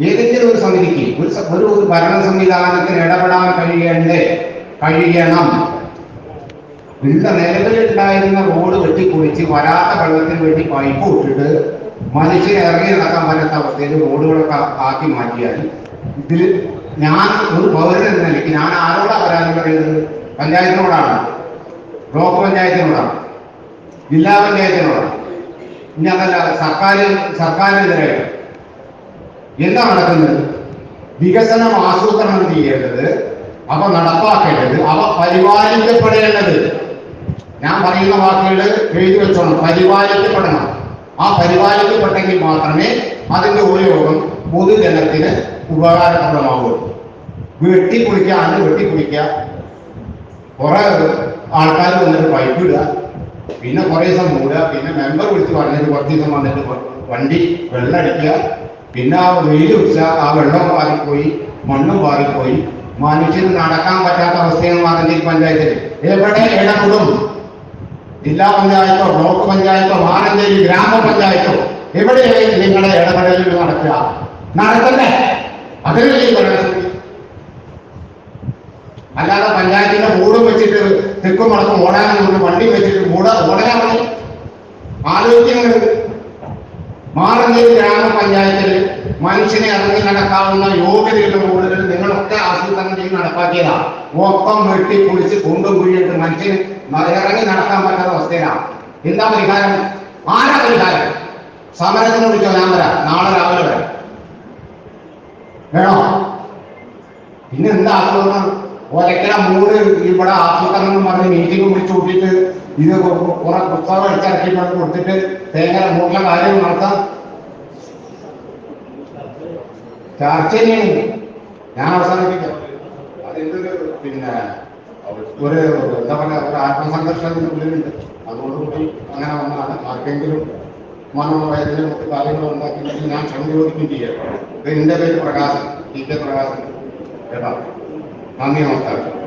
ഏതെങ്കിലും ഒരു സമിതിക്ക് ഒരു ഒരു ഭരണ സംവിധാനത്തിന് ഇടപെടാൻ കഴിയണ്ടേ കഴിയണം. ഇന്ന നിലവിലുണ്ടായിരുന്ന റോഡ് വെട്ടിപ്പൊളിച്ച് വരാത്ത വെള്ളത്തിന് വേണ്ടി പൈപ്പ് ഇട്ടിട്ട് മനുഷ്യരെ ഇറങ്ങി നടക്കാൻ പറ്റാത്ത അവസ്ഥയിൽ റോഡുകളൊക്കെ ആക്കി മാറ്റിയാൽ ഇതിൽ ഞാൻ ഒരു പൗരൻ എന്ന നിലയ്ക്ക് ഞാൻ ആരോടാ പരാതി പറയുന്നത് പഞ്ചായത്തിനോടാണ്. ബ്ലോക്ക് പഞ്ചായത്തിനോടാണ്. ജില്ലാ പഞ്ചായത്തിനോടാണ്. ഇനി അതല്ല സർക്കാർ സർക്കാരിനെതിരെ എന്താ നടക്കുന്നത്? വികസനം ആസൂത്രണം ചെയ്യേണ്ടത് അവ നടപ്പാക്കേണ്ടത് അവ പരിപാലിക്കപ്പെടേണ്ടത്. ഞാൻ പറയുന്ന വാക്കുകൾ എഴുതി വെച്ചോണം. പരിപാലിക്കപ്പെടണം. ആ പരിപാലിക്കപ്പെട്ടെങ്കിൽ മാത്രമേ അതിന്റെ ഉപയോഗം പൊതുജനത്തിന് ഉപകാരപ്രദമാവുള്ളൂ വെട്ടിക്കുളിക്കാണ്ട് വെട്ടിക്കുളിക്കുക. കുറെ ആൾക്കാർ വന്നിട്ട് പൈപ്പ് ഇടുക. പിന്നെ കുറേ ദിവസം മൂടുക. പിന്നെ മെമ്പർ വിളിച്ച് പറഞ്ഞിട്ട് കുറച്ച് ദിവസം വന്നിട്ട് വണ്ടി വെള്ളം അടിക്കുക പിന്നെ ആ വെയിൽ വെച്ച ആ വെള്ളം മാറിപ്പോയി മണ്ണും മാറിപ്പോയി മനുഷ്യന് നടക്കാൻ പറ്റാത്ത അവസ്ഥയാണ് മാറഞ്ചേരി പഞ്ചായത്തിൽ എവിടെ ഇടപെടും? ജില്ലാ പഞ്ചായത്തോ ബ്ലോക്ക് പഞ്ചായത്തോ മാനന്തേരി ഗ്രാമപഞ്ചായത്തോ എവിടെ നിങ്ങളുടെ ഇടപെടലുകൾ നടക്കുക നടത്തണ്ടേ? അതിനല്ലേ അല്ലാതെ പഞ്ചായത്തിന്റെ മൂടും വെച്ചിട്ട് തെക്കും മടക്കും ഓടാനും വണ്ടി വെച്ചിട്ട് മൂടാതെ ഓടാൻ മതി ആലോചിക്കുന്നത് മാറഞ്ചേരി ഗ്രാമപഞ്ചായത്തിൽ മനുഷ്യനെ ഇറങ്ങി നടക്കാവുന്ന യോഗ്യതയുള്ള റോഡുകൾ നിങ്ങളൊക്കെ ആസൂത്രണം ചെയ്ത് നടപ്പാക്കിയതാണ് ഒപ്പം വെട്ടി കുളിച്ച് കൊണ്ടും കുഴിയിട്ട് മനുഷ്യന് ഇറങ്ങി നടക്കാൻ പറ്റാത്ത അവസ്ഥയിലാണ് എന്താ പരിഹാരം? ആരാ പരിഹാരം? സമരത്തിന് വിളിച്ചോ? ഞാൻ വരാം. നാളെ രാവിലെ വരാം. വേണോ? പിന്നെ എന്താ ആസൂത്രണം? ഒരക്കര മൂട് ഇവിടെ ആസൂത്രണം എന്ന് പറഞ്ഞ് ഇത് കുറെ പുസ്തകം അടിച്ചിറക്കി കൊണ്ട് കൊടുത്തിട്ട് തേങ്ങ മൂട്ടിലെ കാര്യം നടത്താം. ചർച്ച തന്നെയാണ് ഞാൻ അവസാനിപ്പിക്കാം. അതെന്തൊരു പിന്നെ ഒരു എന്താ പറയുക ഒരു ആത്മസംഘർഷത്തിന് ഉള്ളിലുണ്ട് അതുകൊണ്ട് കൂടി അങ്ങനെ വന്നതാണ്. ആർക്കെങ്കിലും മനോവേദന മറ്റു കാര്യങ്ങളും ഉണ്ടാക്കിയിട്ടുണ്ടെങ്കിൽ ഞാൻ ക്ഷമ ചോദിക്കുകയും ചെയ്യാം. ഇത് എന്റെ പേര് പ്രകാശൻ ടി കെ പ്രകാശൻ. കേട്ടോ? നന്ദി നമസ്കാരം.